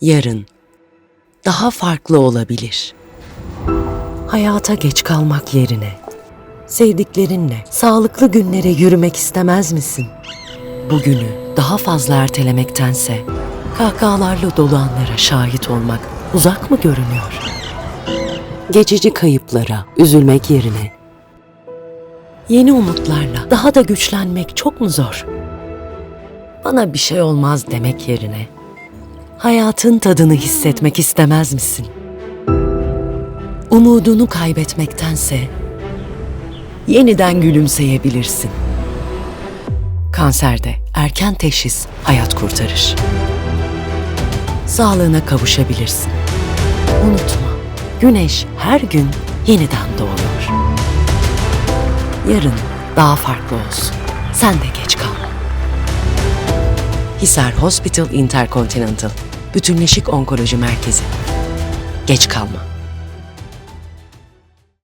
yarın daha farklı olabilir. Hayata geç kalmak yerine sevdiklerinle sağlıklı günlere yürümek istemez misin? Bugünü daha fazla ertelemektense kahkahalarla dolu anlara şahit olmak uzak mı görünüyor? Geçici kayıplara üzülmek yerine yeni umutlarla daha da güçlenmek çok mu zor? Bana bir şey olmaz demek yerine hayatın tadını hissetmek istemez misin? Umudunu kaybetmektense yeniden gülümseyebilirsin. Kanserde erken teşhis hayat kurtarır. Sağlığına kavuşabilirsin. Unutma, güneş her gün yeniden doğuyor. Yarın daha farklı olsun. Sen de geç. Hisar Hospital Intercontinental Bütünleşik Onkoloji Merkezi. Geç kalma.